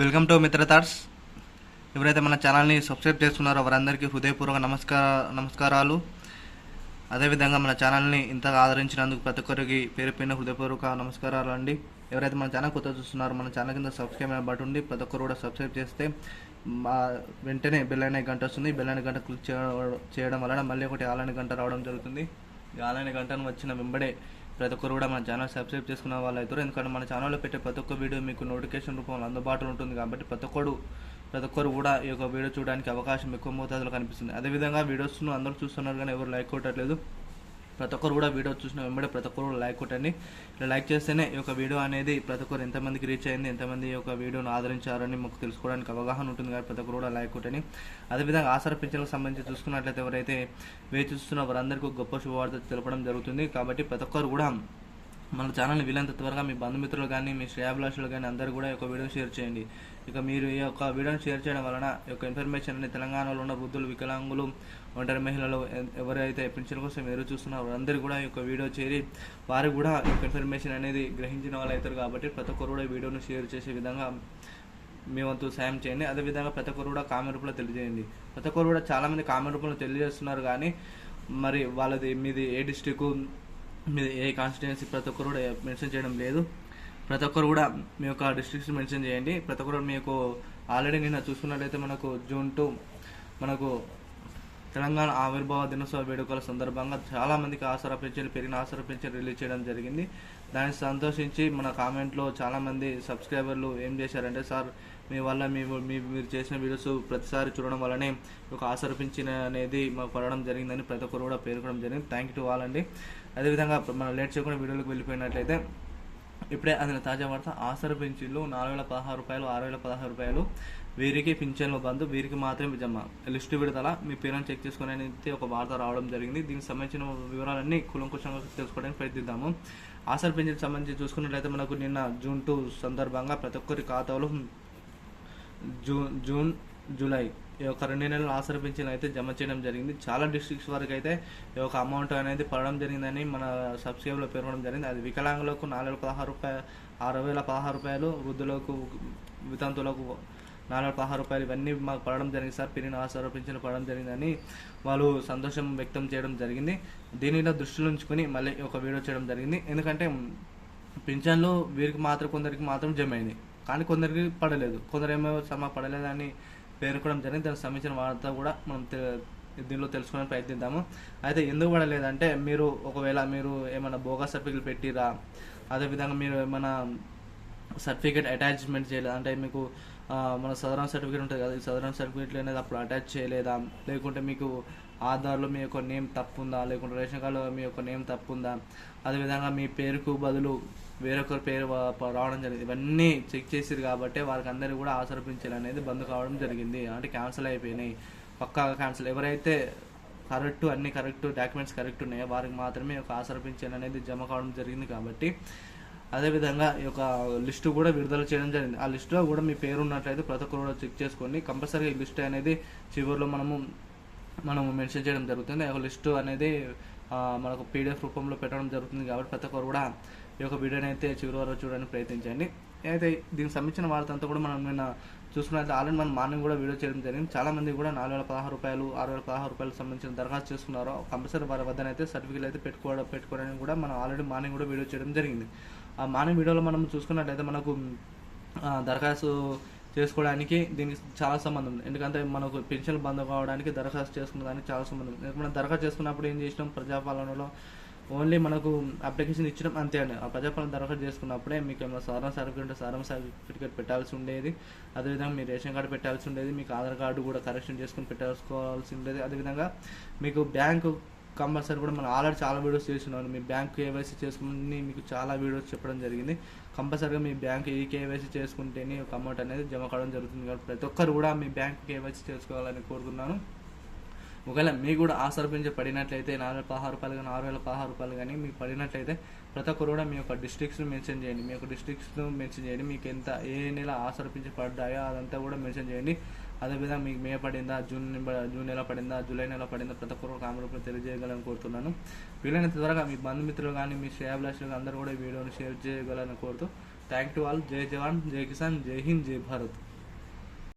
Welcome to మిత్ర thoughts. ఎవరైతే మన ఛానల్ని సబ్స్క్రైబ్ చేసుకున్నారో వారందరికీ హృదయపూర్వక నమస్కార నమస్కారాలు. అదేవిధంగా మన ఛానల్ని ఇంతగా ఆదరించినందుకు ప్రతి ఒక్కరికి పేరు పైన హృదయపూర్వక నమస్కారాలు అండి ఎవరైతే మన ఛానల్ కొత్త చూస్తున్నారో మన ఛానల్ కింద సబ్స్క్రైబ్ అయిన బట్ ఉండి ప్రతి ఒక్కరు కూడా సబ్స్క్రైబ్ చేస్తే మా వెంటనే బెల్ అనే గంట వస్తుంది. బెల్ అనే గంట క్లిక్ చేయడం చేయడం వలన మళ్ళీ ఒకటి ఆలైన గంట రావడం జరుగుతుంది. ఆలైన గంటను వచ్చిన వెంబడే ప్రతి ఒక్కరు కూడా మన ఛానల్ సబ్స్క్రైబ్ చేసుకున్న వాళ్ళు అవుతారు ఎందుకంటే మన ఛానల్లో పెట్టే ప్రతి ఒక్క వీడియో మీకు నోటిఫికేషన్ రూపంలో అందుబాటులో ఉంటుంది కాబట్టి ప్రతి ఒక్కరు ప్రతి ఒక్కరు కూడా ఈ యొక్క వీడియో చూడడానికి అవకాశం ఎక్కువ మోతాదులో కనిపిస్తుంది. అదేవిధంగా వీడియోస్ను అందరూ చూస్తున్నారు కానీ ఎవరు లైక్ కొట్టట్లేదు. ప్రతి ఒక్కరు కూడా వీడియో చూసిన వెంబడే ప్రతి ఒక్కరు కూడా లైక్ కొట్టండి. ఇలా లైక్ చేస్తేనే ఈ యొక్క వీడియో అనేది ప్రతి ఒక్కరు ఎంతమందికి రీచ్ అయింది ఎంతమంది ఈ యొక్క వీడియోను ఆదరించారని మాకు తెలుసుకోవడానికి అవగాహన ఉంటుంది కాబట్టి ప్రతి ఒక్కరు కూడా లైక్ కొట్టండి. అదేవిధంగా ఆసర పింఛన్లకు సంబంధించి చూసుకున్నట్లయితే ఎవరైతే వేచి చూస్తున్న వారందరికీ గొప్ప శుభవార్త తెలపడం జరుగుతుంది. కాబట్టి ప్రతి ఒక్కరు కూడా మన ఛానల్ని వీలంత త్వరగా మీ బంధుమిత్రులు కానీ మీ శ్రేయాభిలాషులు కానీ అందరూ కూడా ఈ యొక్క వీడియోని షేర్ చేయండి. ఇక మీరు ఈ యొక్క వీడియోని షేర్ చేయడం వలన ఈ యొక్క ఇన్ఫర్మేషన్ అనేది తెలంగాణలో ఉన్న వృద్ధులు వికలాంగులు ఒంటరి మహిళలు ఎవరైతే పెన్షన్ కోసం ఎదురు చూస్తున్నారో వారందరూ కూడా ఈ యొక్క వీడియో చేరి వారు కూడా ఈ యొక్క ఇన్ఫర్మేషన్ అనేది గ్రహించిన వాళ్ళు అవుతారు కాబట్టి ప్రతి ఒక్కరు కూడా వీడియోను షేర్ చేసే విధంగా మీ వంతు సాయం చేయండి. అదేవిధంగా ప్రతి ఒక్కరు కూడా కామెంట్ రూపంలో తెలియజేయండి. ప్రతి ఒక్కరు కూడా చాలామంది కామెంట్ రూపంలో తెలియజేస్తున్నారు కానీ మరి వాళ్ళది మీది ఏ డిస్టిక్ మీది ఏ కాన్స్టిట్యున్సీ ప్రతి ఒక్కరు కూడా మెన్షన్ చేయడం లేదు. ప్రతి ఒక్కరు కూడా మీ యొక్క డిస్ట్రిక్ట్స్ మెన్షన్ చేయండి. ప్రతి ఒక్కరు మీకు ఆల్రెడీ నిన్న చూసుకున్నట్లయితే మనకు జూన్ టూ మనకు తెలంగాణ ఆవిర్భావ దినోత్సవ వేడుకల సందర్భంగా చాలా మందికి ఆసరా పెన్షన్ పెరిగిన ఆసరా పెన్షన్ రిలీజ్ చేయడం జరిగింది. దాన్ని సంతోషించి మన కామెంట్లో చాలా మంది సబ్స్క్రైబర్లు ఏం చేశారంటే సార్ మీ వల్ల మీ మీ మీరు చేసిన వీడియోస్ ప్రతిసారి చూడడం వల్లనే ఒక ఆసరా పెన్షన్ అనేది మాకు పడడం జరిగిందని ప్రతి ఒక్కరు కూడా పేర్కొనడం జరిగింది. థ్యాంక్ యూ టు ఆల్ అండి. అదేవిధంగా మనం లేట్ చేయకుండా వీడియోలకు వెళ్ళిపోయినట్లయితే ఇప్పుడే అందిన తాజా వార్త ఆసర పింఛన్లు నాలుగు వేల పదహారు రూపాయలు ఆరు వేల పదహారు రూపాయలు వీరికి పింఛన్లు బంద్ వీరికి మాత్రమే జమ. లిస్టు విడుదల మీ పేరును చెక్ చేసుకుని అనేది ఒక వార్త రావడం జరిగింది. దీనికి సంబంధించిన వివరాలన్నీ కులంకుశంగా తెలుసుకోవడానికి ప్రయత్నిద్దాము. ఆసర పింఛన్ సంబంధించి చూసుకున్నట్లయితే మనకు నిన్న జూన్ టూ సందర్భంగా ప్రతి ఒక్కరి ఖాతాలో జూన్ జూన్ జూలై ఈ యొక్క రెండు నెలలు ఆసర పింఛన్ అయితే జమ చేయడం జరిగింది. చాలా డిస్ట్రిక్ట్స్ వరకు అయితే ఈ యొక్క అమౌంట్ అనేది పడడం జరిగిందని మన సబ్స్క్రైబ్లో పేర్కొనడం జరిగింది. అది వికలాంగులకు నాలుగు వేల పదహారు రూపాయలు ఆరు వేల పదహారు రూపాయలు వృద్ధులకు వితంతులకు నాలుగు వేల పదహారు రూపాయలు ఇవన్నీ మాకు పడడం జరిగింది సార్. పిరిన ఆసర పింఛన్ పడడం జరిగిందని వాళ్ళు సంతోషం వ్యక్తం చేయడం జరిగింది. దీనిలో దృష్టిలో ఉంచుకొని మళ్ళీ ఒక వీడియో చేయడం జరిగింది. ఎందుకంటే పింఛన్లు వీరికి మాత్రం కొందరికి మాత్రం జమ అయింది. కానీ కొందరికి పడలేదు. కొందరేమో సమ పడలేదని పేర్కొనడం జరిగింది. దానికి సంబంధించిన వార్త కూడా మనం దీనిలో తెలుసుకోవడానికి ప్రయత్నిద్దాము. అయితే ఎందుకు పడలేదంటే మీరు ఒకవేళ మీరు ఏమైనా బోగా సర్టిఫికెట్ పెట్టిరా అదేవిధంగా మీరు ఏమైనా సర్టిఫికేట్ అటాచ్మెంట్ చేయలేదు? అంటే మీకు మన సదరన్ సర్టిఫికేట్ ఉంటుంది కదా ఈ సదరన్ సర్టిఫికేట్ అనేది అప్పుడు అటాచ్ చేయలేదా? లేకుంటే మీకు ఆధార్లో మీ యొక్క నేమ్ తప్పు ఉందా లేకుంటే రేషన్ కార్డులో మీ యొక్క నేమ్ తప్పు ఉందా అదేవిధంగా మీ పేరుకు బదులు వేరొకరి పేరు రావడం జరిగింది. ఇవన్నీ చెక్ చేసిరు కాబట్టి వారికి అందరూ కూడా ఆసరపించాలి అనేది బంద్ కావడం జరిగింది. అంటే క్యాన్సిల్ అయిపోయినాయి. పక్కా క్యాన్సిల్. ఎవరైతే కరెక్ట్ అన్ని కరెక్ట్ డాక్యుమెంట్స్ కరెక్ట్ ఉన్నాయో వారికి మాత్రమే ఒక ఆసరపించాలి అనేది జమ కావడం జరిగింది కాబట్టి అదేవిధంగా ఈ యొక్క లిస్టు కూడా విడుదల చేయడం జరిగింది. ఆ లిస్టులో కూడా మీ పేరు ఉన్నట్లయితే ప్రతి ఒక్కరు కూడా చెక్ చేసుకోండి కంపల్సరీ ఈ లిస్ట్ అనేది చివరిలో మనము మనం మెన్షన్ చేయడం జరుగుతుంది. ఒక లిస్టు అనేది మనకు పీడిఎఫ్ రూపంలో పెట్టడం జరుగుతుంది కాబట్టి ప్రతి ఒక్కరు కూడా ఈ యొక్క వీడియోని అయితే చివరి వరకు చూడడానికి ప్రయత్నించండి. అయితే దీనికి సంబంధించిన వార్త అంతా కూడా మనం నిన్న చూసుకున్నట్లయితే ఆల్రెడీ మనం మార్నింగ్ కూడా వీడియో చేయడం జరిగింది. చాలామంది కూడా నాలుగు వేల పదహారు రూపాయలు ఆరు వేల పదహారు రూపాయలకు సంబంధించిన దరఖాస్తు చేసుకున్నారో. కంపల్సరీ వారి వద్దనైతే సర్టిఫికేట్ అయితే పెట్టుకోవడం పెట్టుకోవడానికి కూడా మనం ఆల్రెడీ మార్నింగ్ కూడా వీడియో చేయడం జరిగింది. ఆ మార్నింగ్ వీడియోలో మనం చూసుకున్నట్లయితే మనకు దరఖాస్తు చేసుకోవడానికి దీనికి చాలా సంబంధం ఎందుకంటే మనకు పెన్షన్ బంద్ కావడానికి దరఖాస్తు చేసుకున్న దానికి చాలా సంబంధం మనం దరఖాస్తు చేసుకున్నప్పుడు ఏం చేసినాం? ప్రజాపాలనలో ఓన్లీ మనకు అప్లికేషన్ ఇచ్చడం అంతే అండి. ఆ ప్రజాపాలన దరఖాస్తు చేసుకున్నప్పుడే మీకు ఏమైనా సాధారణ సర్టిఫికేట్ సాధారణ సర్టిఫికేట్ పెట్టాల్సి ఉండేది. అదేవిధంగా మీ రేషన్ కార్డు పెట్టాల్సి ఉండేది. మీకు ఆధార్ కార్డు కూడా కరెక్షన్ చేసుకుని పెట్టాల్సుకోవాల్సి ఉండేది. అదేవిధంగా మీకు బ్యాంకు కంపల్సరీ కూడా మనం ఆల్రెడీ చాలా వీడియోస్ చేసినాను మీ బ్యాంక్ కేవైసీ చేసుకుని మీకు చాలా వీడియోస్ చెప్పడం జరిగింది. కంపల్సరీగా మీ బ్యాంక్ ఈ కేవైసీ చేసుకుంటేనే ఒక అమౌంట్ అనేది జమ కావడం జరుగుతుంది కాబట్టి ప్రతి ఒక్కరు కూడా మీ బ్యాంక్ కేవైసీ చేసుకోవాలని కోరుకున్నాను ఒకవేళ మీకు కూడా ఆసరపించి పడినట్లయితే నాలుగు వేల పదహారు రూపాయలు కానీ ఆరు వేల పదహారు రూపాయలు కానీ మీకు పడినట్లయితే ప్రతి ఒక్కరు కూడా మీ యొక్క డిస్ట్రిక్ట్స్ను మెన్షన్ చేయండి. మీ యొక్క డిస్ట్రిక్ట్స్ను మెన్షన్ చేయండి. మీకు ఎంత ఏ నెల ఆసరపించి పడ్డాయో అదంతా కూడా మెన్షన్ చేయండి. అదేవిధంగా మీకు మే పడిందా జూన్ జూన్ నెల పడిందా జూలై నెల పడిందా ప్రతి ఒక్కరు కామెంట్ రూపంలో తెలియజేయగలని కోరుతున్నాను. వీలైనంత త్వరగా మీ బంధుమిత్రులు కానీ మీ శ్రేయాభిలాషులు అందరూ కూడా ఈ వీడియోని షేర్ చేయగలని కోరుతూ థ్యాంక్ టు ఆల్. జై జవాన్ జై కిసాన్ జై హింద్ జై భారత్.